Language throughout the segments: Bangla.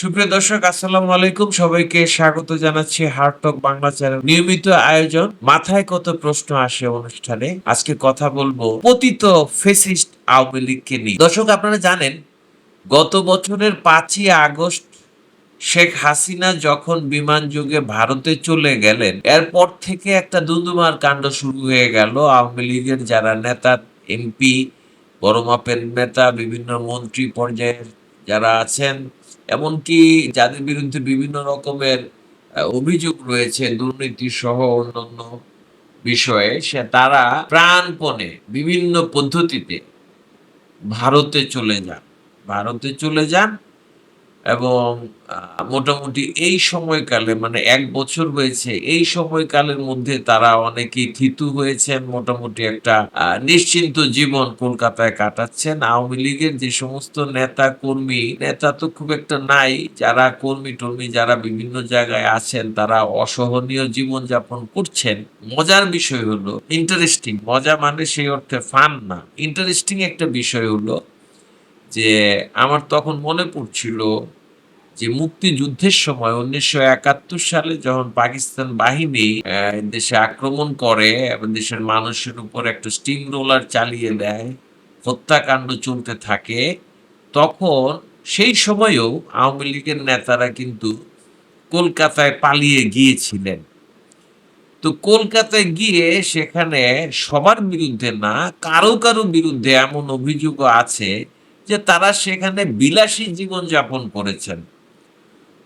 সুপ্রিয় দর্শক, আসসালামু আলাইকুম। সবাইকে স্বাগত জানাচ্ছি হার্ট টক বাংলা চ্যানেল। নিয়মিত আয়োজন, মাথায় কত প্রশ্ন আসে অনুষ্ঠানে, আজকে কথা বলব পতিত ফেসিস্ট আওয়ামী লীগকে নিয়ে। দর্শক, আপনারা জানেন, গত বছরের পাঁচই আগস্ট শেখ হাসিনা যখন বিমান যুগে ভারতে চলে গেলেন, এরপর থেকে একটা দুদুমার কাণ্ড শুরু হয়ে গেল। আওয়ামী লীগের যারা নেতা, এমপি, বড় মাপের নেতা, বিভিন্ন মন্ত্রী পর্যায়ের যারা আছেন, এমনকি যাদের বিরুদ্ধে বিভিন্ন রকমের অভিযোগ রয়েছে, দুর্নীতি সহ অন্যান্য বিষয়ে, সে তারা প্রাণপণে বিভিন্ন পদ্ধতিতে ভারতে চলে যান। ভারতে চলে যান এবং মোটামুটি এই সময়কালে মানে এক বছর হয়েছে, এই সময়কালের মধ্যে তারা অনেকেই থিতু হয়েছেন, মোটামুটি একটা নিশ্চিন্ত জীবন কলকাতায় কাটাচ্ছেন। আওয়ামী লীগের যে সমস্ত নেতা, কর্মী, নেতা তো খুব একটা নাই, যারা কর্মী টর্মী, যারা বিভিন্ন জায়গায় আছেন, তারা অসহনীয় জীবন যাপন করছেন। মজার বিষয় হলো ইন্টারেস্টিং মজা মানে সেই অর্থে ফান না। ইন্টারেস্টিং একটা বিষয় হলো যে আমার তখন মনে পড়ছিল যে মুক্তিযুদ্ধের সময় উনিশশো একাত্তর সালে যখন পাকিস্তান বাহিনী দেশে আক্রমণ করে, এবং দেশের মানুষের উপর একটা স্টিম রোলার চালিয়ে দেয়, হত্যাকাণ্ড চলতে থাকে, তখন সেই সময়েও আওয়ামী লীগের নেতারা কিন্তু কলকাতায় পালিয়ে গিয়েছিলেন। তো কলকাতায় গিয়ে সেখানে সবার বিরুদ্ধে না, কারও কারও বিরুদ্ধে এমন অভিযোগও আছে যে তারা সেখানে বিলাসী জীবন যাপন করেছেন।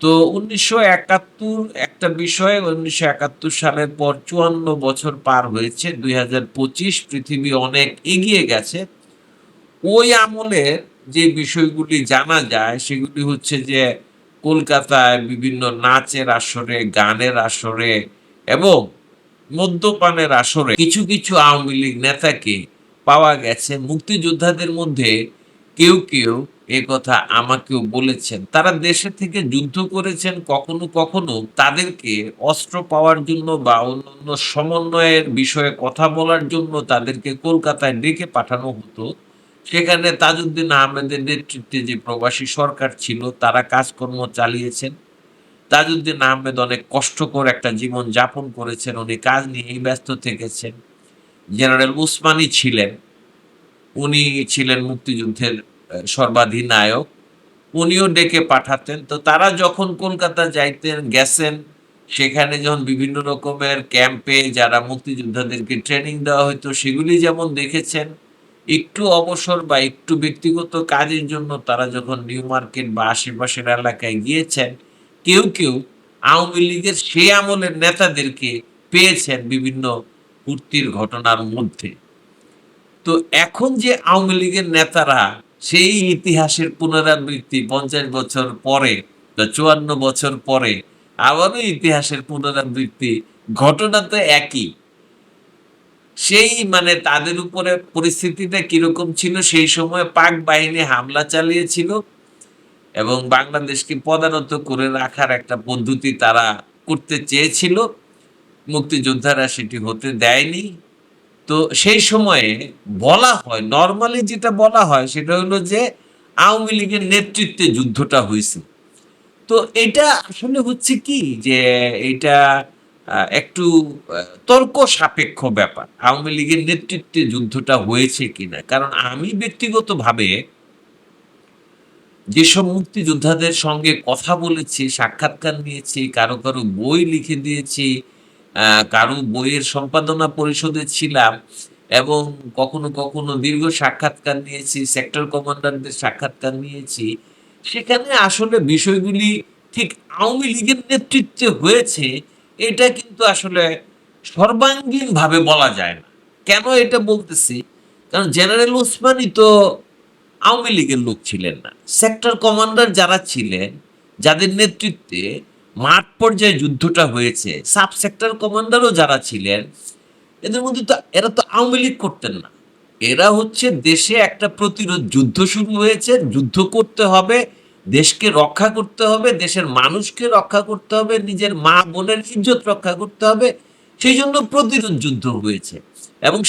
তো উনিশশো একাত্তর একটা বিষয় উনিশশো একাত্তর সালের পর চুয়ান্ন বছর পার হয়েছে, দুই হাজার পঁচিশ পৃথিবী অনেক এগিয়ে গেছে। ওই আমলের যে বিষয়গুলি জানা যায়, সেগুলি হচ্ছে যে কলকাতায় বিভিন্ন নাচের আসরে, গানের আসরে এবং মদ্যপানের আসরে কিছু কিছু আওয়ামী লীগ নেতাকে পাওয়া গেছে। মুক্তিযোদ্ধাদের মধ্যে কেউ কেউ এ কথা আমাকেও বলেছেন। তারা দেশে থেকে যুদ্ধ করেছেন কখনো কখনো তাদেরকে অস্ত্র পাওয়ার জন্য বা অন্যান্য সমন্বয়ের বিষয়ে কথা বলার জন্য তাদেরকে কলকাতায় ডেকে পাঠানো হতো। সেখানে তাজউদ্দিন আহমেদের নেতৃত্বে যে প্রবাসী সরকার ছিল, তারা কাজকর্ম চালিয়েছেন। তাজউদ্দিন আহমেদ অনেক কষ্টকর একটা জীবন যাপন করেছেন। উনি কাজ নিয়েই ব্যস্ত থেকেছেন। জেনারেল উসমানী ছিলেন। উনি ছিলেন মুক্তিযুদ্ধের সর্বাধিনায়ক। উনিও ডেকে পাঠাতেন। তো তারা যখন কলকাতা যাইতেন, গেছেন, সেখানে যখন বিভিন্ন রকমের ক্যাম্পে যারা মুক্তিযোদ্ধাদেরকে ট্রেনিং দেওয়া হতো সেগুলি যেমন দেখেছেন, একটু অবসর বা একটু ব্যক্তিগত কাজের জন্য তারা যখন নিউ মার্কেট বা আশেপাশের এলাকায় গিয়েছেন, কেউ কেউ আওয়ামী লীগের সে আমলের নেতাদেরকে পেয়েছেন বিভিন্ন কুর্তির ঘটনার মধ্যে। তো এখন যে আওয়ামী লীগের নেতারা সেই ইতিহাসের পুনরাবৃত্তি পঞ্চাশ বছর পরে বা চুয়ান্ন বছর পরে আবারও ইতিহাসের পুনরাবৃত্তি, ঘটনা তো একই। সেই মানে তাদের উপরে পরিস্থিতিটা কীরকম ছিল? সেই সময় পাক বাহিনী হামলা চালিয়েছিল এবং বাংলাদেশকে পদানত করে রাখার একটা পদ্ধতি তারা করতে চেয়েছিল। মুক্তিযোদ্ধারা সেটি হতে দেয়নি। তো সেই সময়ে বলা হয় নর্মালি যেটা বলা হয় সেটা হলো যে আওয়ামী লীগের নেতৃত্বে যুদ্ধটা হয়েছে। তো এটা আসলে হচ্ছে কি যে এটা একটু তর্ক সাপেক্ষ ব্যাপার, আওয়ামী লীগের নেতৃত্বে যুদ্ধটা হয়েছে কিনা। কারণ আমি ব্যক্তিগতভাবে যেসব মুক্তিযোদ্ধাদের সঙ্গে কথা বলেছি, সাক্ষাৎকার নিয়েছি, কারও কারও বই লিখে দিয়েছি কারও বইয়ের সম্পাদনা পরিষদে ছিলাম এবং কখনো কখনো দীর্ঘ সাক্ষাৎকার নিয়েছি সেক্টর কমান্ডারদের সাক্ষাৎকার নিয়েছি। সেখানে আসলে বিষয়গুলি ঠিক আওয়ামী লীগের নেতৃত্বে হয়েছে, এটা কিন্তু আসলে সর্বাঙ্গীন ভাবে বলা যায় না। কেন এটা বলতেছি? কারণ জেনারেল ওসমানী তো আওয়ামী লীগের লোক ছিলেন না। সেক্টর কমান্ডার যারা ছিলেন, যাদের নেতৃত্বে মাঠ পর্যায়ে যুদ্ধটা হয়েছে। সাব সেক্টর কমান্ডারও যারা ছিলেন, এদের মধ্যে তো এরা তো আওয়ামী লীগ করতেন না। এরা হচ্ছে দেশে একটা প্রতিরোধ, যুদ্ধ শুরু হয়েছে, যুদ্ধ করতে হবে, দেশকে রক্ষা করতে হবে, দেশের মানুষকে রক্ষা করতে হবে, নিজের মা বোনের ইজ্জত রক্ষা করতে হবে, সেই জন্য প্রতিরোধ যুদ্ধ হয়েছে। এবং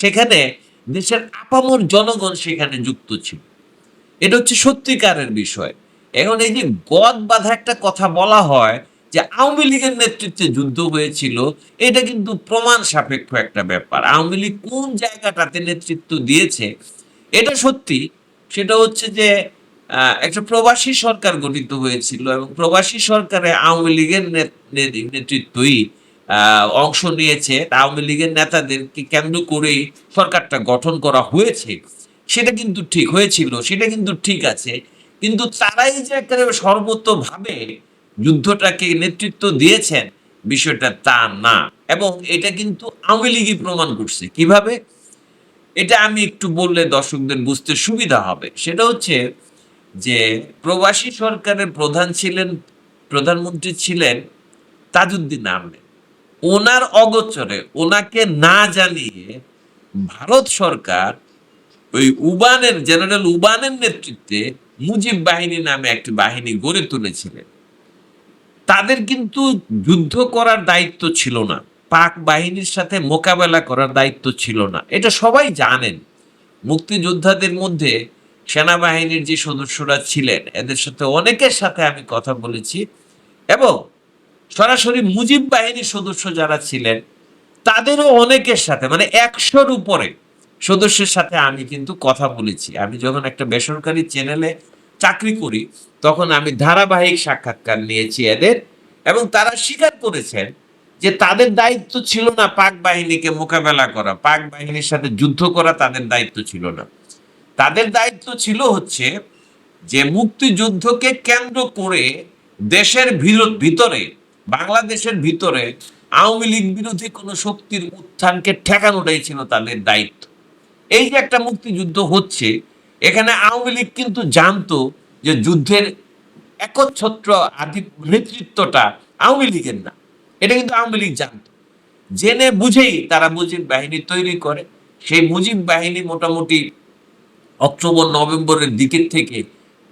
সেখানে দেশের আপামর জনগণ সেখানে যুক্ত ছিল। এটা হচ্ছে সত্যিকারের বিষয়। এখন এই যে গদ বাঁধা একটা কথা বলা হয় যে আওয়ামী লীগের নেতৃত্বে যুদ্ধ হয়েছিল, এটা কিন্তু প্রমাণ সাপেক্ষ একটা ব্যাপার। আওয়ামী লীগ কোন জায়গাটাতে নেতৃত্ব দিয়েছে, এটা সত্যি। সেটা হচ্ছে যে একটা প্রবাসী সরকার গঠিত হয়েছিল এবং প্রবাসী সরকারে আওয়ামী লীগের নেতৃত্বই অংশ নিয়েছে। আওয়ামী লীগের নেতাদেরকে কেন্দ্র করেই সরকারটা গঠন করা হয়েছে। সেটা কিন্তু ঠিক হয়েছিল, সেটা কিন্তু ঠিক আছে। কিন্তু তারাই যে একেবারে সর্বতভাবে যুদ্ধটাকে নেতৃত্ব দিয়েছেন, বিষয়টা তা না। এবং এটা কিন্তু আওয়ামী লীগই প্রমাণ করছে। কীভাবে? এটা আমি একটু বললে দর্শকদের বুঝতে সুবিধা হবে। সেটা হচ্ছে যে প্রবাসী সরকারের প্রধান ছিলেন, প্রধানমন্ত্রী ছিলেন তাজউদ্দিন আহমেদ। ওনার অগোচরে ওনাকে না জানিয়ে ভারত সরকার ওই উবানের, জেনারেল উবানের নেতৃত্বে মুজিব বাহিনী নামে একটি বাহিনী গড়ে তুলেছিলেন। তাদের কিন্তু যুদ্ধ করার দায়িত্ব ছিল না। পাক বাহিনীর সাথে মোকাবেলা করার দায়িত্ব ছিল না। এটা সবাই জানেন। মুক্তিযোদ্ধাদের মধ্যে সেনাবাহিনীর যে সদস্যরা ছিলেন, এদের সাথে অনেকের সাথে আমি কথা বলেছি এবং সরাসরি মুজিব বাহিনীর সদস্য যারা ছিলেন, তাদেরও অনেকের সাথে মানে একশোর উপরে সদস্যের সাথে আমি কিন্তু কথা বলেছি। আমি যখন একটা বেসরকারি চ্যানেলে চাকরি করি, তখন আমি ধারাবাহিক সাক্ষাৎকার নিয়েছি এদের এবং তারা স্বীকার করেছেন যে তাদের দায়িত্ব ছিল না পাক বাহিনীকে মোকাবেলা করা, পাক বাহিনীর সাথে যুদ্ধ করা তাদের দায়িত্ব ছিল না। তাদের দায়িত্ব ছিল হচ্ছে যে মুক্তিযুদ্ধকে কেন্দ্র করে দেশের ভিতরে, বাংলাদেশের ভিতরে আওয়ামী লীগ বিরোধী কোনো শক্তির উত্থানকে ঠেকানোটাই ছিল তাদের দায়িত্ব। এই যে একটা মুক্তিযুদ্ধ হচ্ছে, এখানে আওয়ামী লীগ কিন্তু জানতো যে যুদ্ধের একচ্ছত্র আধি নেতৃত্বটা আওয়ামী লীগের না। এটা কিন্তু আওয়ামী লীগ জানতো। জেনে বুঝেই তারা মুজিব বাহিনী তৈরি করে। সেই মুজিব বাহিনী মোটামুটি অক্টোবর, নভেম্বরের দিকের থেকে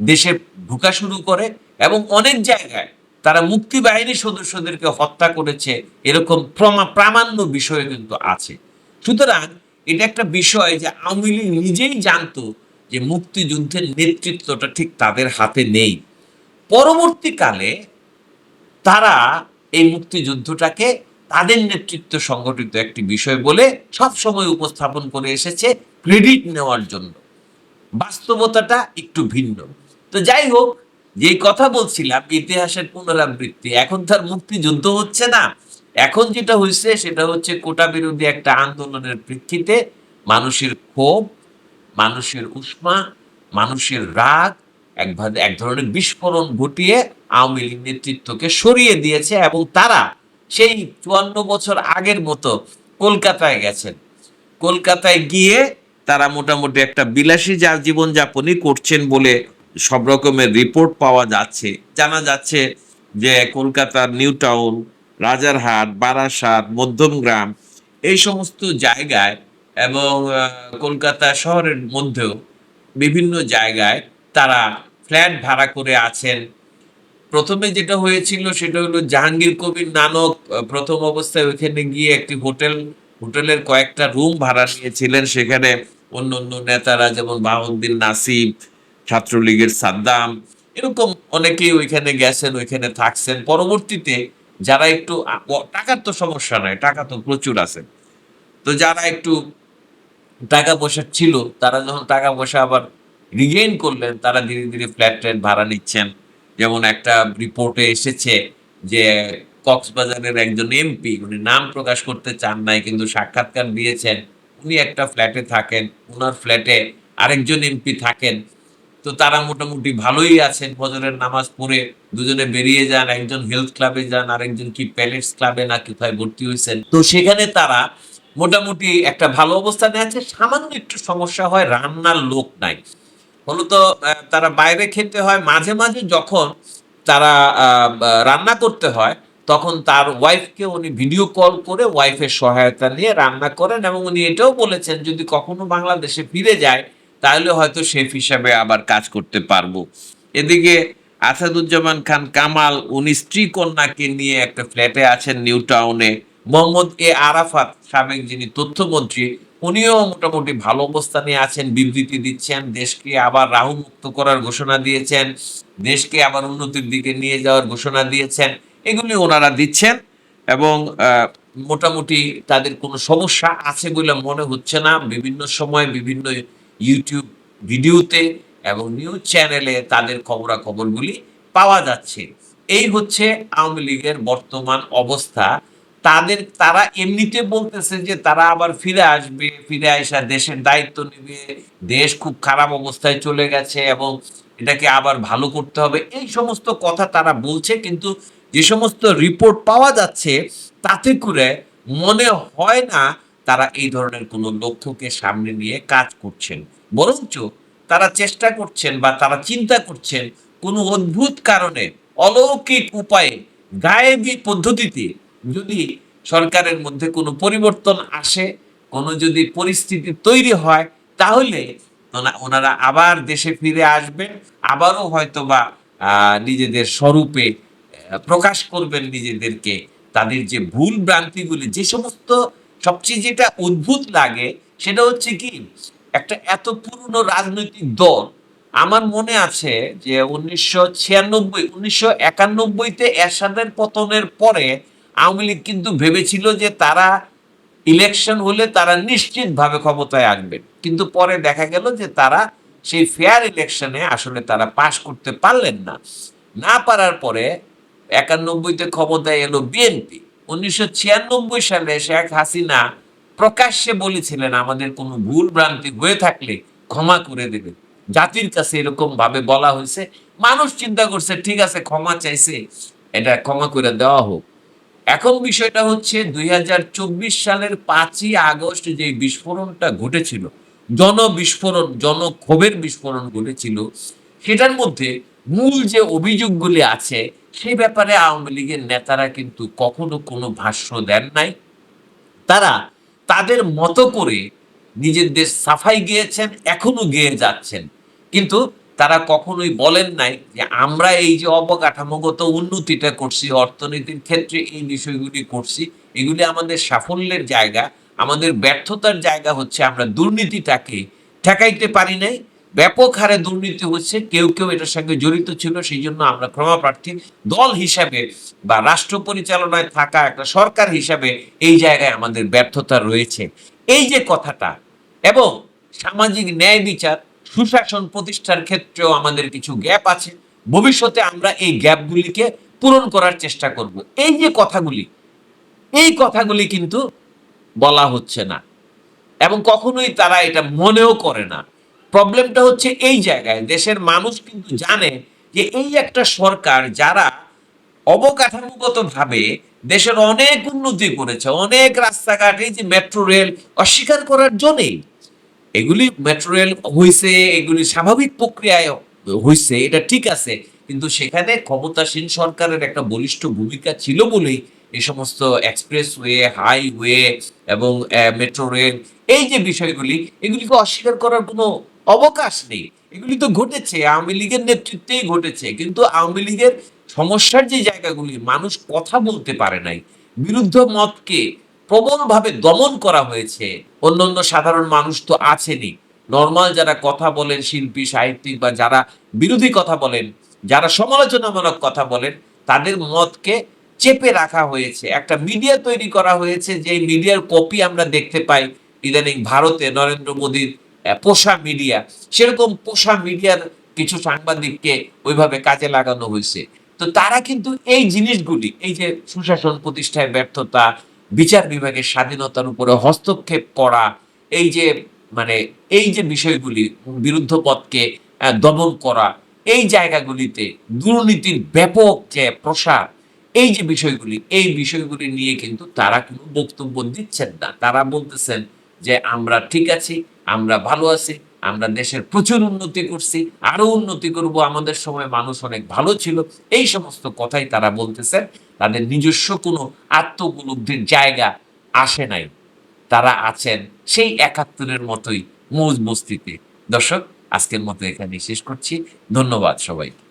দেশে ঢুকা শুরু করে এবং অনেক জায়গায় তারা মুক্তি বাহিনীর সদস্যদেরকে হত্যা করেছে। এরকম প্রামাণ্য বিষয় কিন্তু আছে। সুতরাং এটা একটা বিষয় যে আওয়ামী লীগ নিজেই জানতো যে মুক্তিযুদ্ধের নেতৃত্বটা ঠিক তাদের হাতে নেই। পরবর্তীকালে তারা এই মুক্তিযুদ্ধটাকে তাদের নেতৃত্ব সংগঠিত একটি বিষয় বলে সব সময় উপস্থাপন করে এসেছে ক্রেডিট নেওয়ার জন্য। বাস্তবতাটা একটু ভিন্ন। তো যাই হোক যে কথা বলছিলাম, ইতিহাসের পুনরাবৃত্তি, এখন তার মুক্তিযুদ্ধ হচ্ছে না। এখন যেটা হয়েছে সেটা হচ্ছে কোটা বিরোধী একটা আন্দোলনের প্রেক্ষিতে মানুষের ক্ষোভ, মানুষের উষ্মা, মানুষের রাগ, একভাবে এক ধরনের বিস্ফোরণ ঘটিয়ে আওয়ামী লীগ নেতৃত্বকে সরিয়ে দিয়েছে এবং তারা সেই চুয়ান্ন বছর আগের মতো কলকাতায় গেছেন। কলকাতায় গিয়ে তারা মোটামুটি একটা বিলাসী যা জীবনযাপনই করছেন বলে সব রকমের রিপোর্ট পাওয়া যাচ্ছে। জানা যাচ্ছে যে কলকাতার নিউ টাউন রাজারহাট, বারাসাত মধ্যমগ্রাম এই সমস্ত জায়গায় এবং কলকাতা শহরের মধ্যেও বিভিন্ন জায়গায় তারা ফ্ল্যাট ভাড়া করে আছেন। প্রথমে যেটা হয়েছিল সেটা হলো জাহাঙ্গীর কবির নানক প্রথম অবস্থায় ওইখানে গিয়ে একটি হোটেল, হোটেলের কয়েকটা রুম ভাড়া নিয়েছিলেন। সেখানে অন্য অন্য নেতারা যেমন বাহুদ্দিন নাসিব ছাত্রলীগের সাদ্দাম, এরকম অনেকেই ওইখানে গেছেন, ওইখানে থাকছেন। পরবর্তীতে যারা একটু টাকার তো সমস্যা নাই, টাকা তো প্রচুর আছে। তো যারা একটু টাকা পয়সা ছিল, তারা যখন টাকা পয়সা আবার রিগেইন করলেন, তারা ধীরে ধীরে ফ্ল্যাট ট্যাট ভাড়া নিচ্ছেন। যেমন একটা রিপোর্টে এসেছে যে, কক্সবাজারের একজন এমপি উনি নাম প্রকাশ করতে চান নাই, কিন্তু সাক্ষাৎকার দিয়েছেন। উনি একটা ফ্ল্যাটে থাকেন ওনার ফ্ল্যাটে আরেকজন এমপি থাকেন। তো তারা মোটামুটি ভালোই আছেন। ফজরের নামাজ পড়ে দুজনে বেরিয়ে যান, একজন হেলথ ক্লাবে যান আর একজন কি প্যালেটস ক্লাবে না কোথায় ভর্তি হয়েছেন। তো সেখানে তারা মোটামুটি একটা ভালো অবস্থানে আছে। সামান্য একটু সমস্যা হয়, রান্নার লোক নাই। মূলত তারা বাইরে খেতে হয়। মাঝে মাঝে যখন তারা রান্না করতে হয়, তখন তার ওয়াইফকে উনি ভিডিও কল করে ওয়াইফের সহায়তা নিয়ে রান্না করেন এবং উনি এটাও বলেছেন, যদি কখনো বাংলাদেশে ফিরে যায় তাহলে হয়তো শেফ হিসাবে আবার কাজ করতে পারব। এদিকে আসাদুজ্জামান খান কামাল, উনি স্ত্রী কন্যাকে নিয়ে একটা ফ্ল্যাটে আছেন নিউ টাউনে। মোহাম্মদ এ আরাফাত সাবেক যিনি তথ্যমন্ত্রী, উনিও মোটামুটি ভালো অবস্থানে আছেন, বিবৃতি দিচ্ছেন, দেশকে আবার রাহু মুক্ত করার ঘোষণা দিয়েছেন, দেশকে আবার উন্নতির দিকে নিয়ে যাওয়ার ঘোষণা দিয়েছেন, এগুলি ওনারা দিচ্ছেন এবং মোটামুটি তাদের কোনো সমস্যা আছে বলে মনে হচ্ছে না। বিভিন্ন সময় বিভিন্ন ইউটিউব ভিডিওতে এবং নিউজ চ্যানেলে তাদের খবরাখবরগুলি পাওয়া যাচ্ছে। এই হচ্ছে আওয়ামী লীগের বর্তমান অবস্থা। তাদের, তারা এমনিতে বলতেছে যে তারা আবার ফিরে আসবে, ফিরে আসা দেশের দায়িত্ব নেবে, দেশ খুব খারাপ অবস্থায় চলে গেছে এবং এটাকে আবার ভালো করতে হবে। এই সমস্ত কথা তারা বলছে কিন্তু যে সমস্ত রিপোর্ট পাওয়া যাচ্ছে তাতে করে মনে হয় না তারা এই ধরনের কোনো লক্ষ্যকে সামনে নিয়ে কাজ করছেন। বরঞ্চ তারা চেষ্টা করছেন বা তারা চিন্তা করছেন কোনো অদ্ভুত কারণে অলৌকিক উপায়ে গায়েবী পদ্ধতিতে যদি সরকারের মধ্যে কোনো পরিবর্তন আসে কোনো যদি পরিস্থিতি তৈরি হয় তাহলে ওনারা আবার দেশে ফিরে আসবেন আবারও হয়তোবা আহ, নিজেদের স্বরূপে প্রকাশ করবেন নিজেদেরকে। তাদের যে ভুল ভ্রান্তিগুলি যে সমস্ত সবচেয়ে যেটা অদ্ভুত লাগে সেটা হচ্ছে কি, একটা এত পুরনো রাজনৈতিক দল, আমার মনে আছে যে উনিশশো ছিয়ানব্বই, উনিশশো একানব্বইতে এরশাদের পতনের পরে আওয়ামী লীগ কিন্তু ভেবেছিল যে তারা ইলেকশন হলে তারা নিশ্চিতভাবে ক্ষমতায় আসবেন কিন্তু পরে দেখা গেল যে তারা সেই ফেয়ার ইলেকশনে আসলে তারা পাশ করতে পারলেন না। না পারার পরে একানব্বইতে ক্ষমতায় এলো বিএনপি। উনিশশো ছিয়ানব্বই সালে শেখ হাসিনা প্রকাশ্যে বলেছিলেন, আমাদের কোনো ভুল ভ্রান্তি হয়ে থাকলে ক্ষমা করে দেবে। জাতির কাছে এরকম ভাবে বলা হয়েছে। মানুষ চিন্তা করছে, ঠিক আছে, ক্ষমা চাইছে, এটা ক্ষমা করে দেওয়া হোক। এখন বিষয়টা হচ্ছে, দুই হাজার চব্বিশ সালের পাঁচই আগস্ট যে বিস্ফোরণটা ঘটেছিল, জনবিস্ফোরণ, জনক্ষোভের বিস্ফোরণ ঘটেছিল, সেটার মধ্যে মূল যে অভিযোগগুলি আছে, সেই ব্যাপারে আওয়ামী লীগের নেতারা কিন্তু কখনো কোনো ভাষ্য দেন নাই। তারা তাদের মতো করে নিজেদের সাফাই গিয়েছেন, এখনও গেয়ে যাচ্ছেন। কিন্তু তারা কখনোই বলেন নাই যে আমরা এই যে অবকাঠামোগত উন্নতিটা করছি, অর্থনীতির ক্ষেত্রে এই বিষয়গুলি করছি, এগুলি আমাদের সাফল্যের জায়গা, আমাদের ব্যর্থতার জায়গা হচ্ছে আমরা দুর্নীতিটাকে ঠেকাইতে পারি নাই। ব্যাপক হারে দুর্নীতি হচ্ছে, কেউ কেউ এটার সঙ্গে জড়িত ছিল সেই জন্য আমরা ক্ষমা প্রার্থী দল হিসাবে বা রাষ্ট্র পরিচালনায় থাকা একটা সরকার হিসাবে এই জায়গায় আমাদের ব্যর্থতা রয়েছে। এই যে কথাটা এবং সামাজিক ন্যায় বিচার, সুশাসন প্রতিষ্ঠার ক্ষেত্রেও আমাদের কিছু গ্যাপ আছে, ভবিষ্যতে আমরা এই গ্যাপগুলিকে পূরণ করার চেষ্টা করব। এই যে কথাগুলি, এই কথাগুলি কিন্তু বলা হচ্ছে না এবং কখনোই তারা এটা মনেও করে না। প্রবলেমটা হচ্ছে এই জায়গায়, দেশের মানুষ কিন্তু জানে যে এই একটা সরকার যারা অবকাঠামোগত ভাবে দেশের অনেক উন্নতি করেছে, অনেক রাস্তাঘাট, এই যে মেট্রো রেল অস্বীকার করার জন্যই। এগুলি মেট্রো রেল হয়েছে এগুলি স্বাভাবিক প্রক্রিয়ায় হয়েছে এটা ঠিক আছে, কিন্তু সেখানে ক্ষমতাসীন সরকারের একটা বলিষ্ঠ ভূমিকা ছিল বলেই এই সমস্ত এক্সপ্রেসওয়ে হাইওয়ে এবং মেট্রো রেল এই যে বিষয়গুলি, এগুলিকে অস্বীকার করার কোনো অবকাশ নেই। এগুলি তো ঘটেছে, আওয়ামী লীগের নেতৃত্বেই ঘটেছে। কিন্তু আওয়ামী লীগের সমস্যার যে জায়গাগুলি, মানুষ কথা বলতে পারে নাই। বিরুদ্ধ মতকে প্রবলভাবে দমন করা হয়েছে। অন্যান্য সাধারণ মানুষ তো আছেনই। নর্মাল যারা কথা বলেন, শিল্পী, সাহিত্যিক বা যারা বিরোধী কথা বলেন, যারা সমালোচনামূলক কথা বলেন, তাদের মতকে চেপে রাখা হয়েছে। একটা মিডিয়া তৈরি করা হয়েছে যে মিডিয়ার কপি আমরা দেখতে পাই। ইদানিং ভারতে নরেন্দ্র মোদীর পোষা মিডিয়া সেরকম পোষা মিডিয়ার কিছু সাংবাদিককে ওইভাবে কাজে লাগানো হয়েছে। তো তারা কিন্তু এই জিনিসগুলি, এই যে সুশাসন প্রতিষ্ঠায় ব্যর্থতা, বিচার বিভাগের স্বাধীনতার উপরে হস্তক্ষেপ করা, এই যে মানে এই যে বিষয়গুলি, বিরুদ্ধ পথকে দমন করা, এই জায়গাগুলিতে দুর্নীতির ব্যাপক যে প্রসার, এই যে বিষয়গুলি, এই বিষয়গুলি নিয়ে কিন্তু তারা কোনো বক্তব্য দিচ্ছেন না। তারা বলতেছেন যে আমরা ঠিক আছি, আমরা ভালো আছি, আমরা দেশের প্রচুর উন্নতি করছি, আরও উন্নতি করব, আমাদের সময় মানুষ অনেক ভালো ছিল। এই সমস্ত কথাই তারা বলতেছেন। তাদের নিজস্ব কোনো আত্মউপলব্ধির জায়গা আসে নাই। তারা আছেন সেই একাত্তরের মতোই মৌজ বস্তিতে দর্শক, আজকের মতো এখানে শেষ করছি। ধন্যবাদ সবাইকে।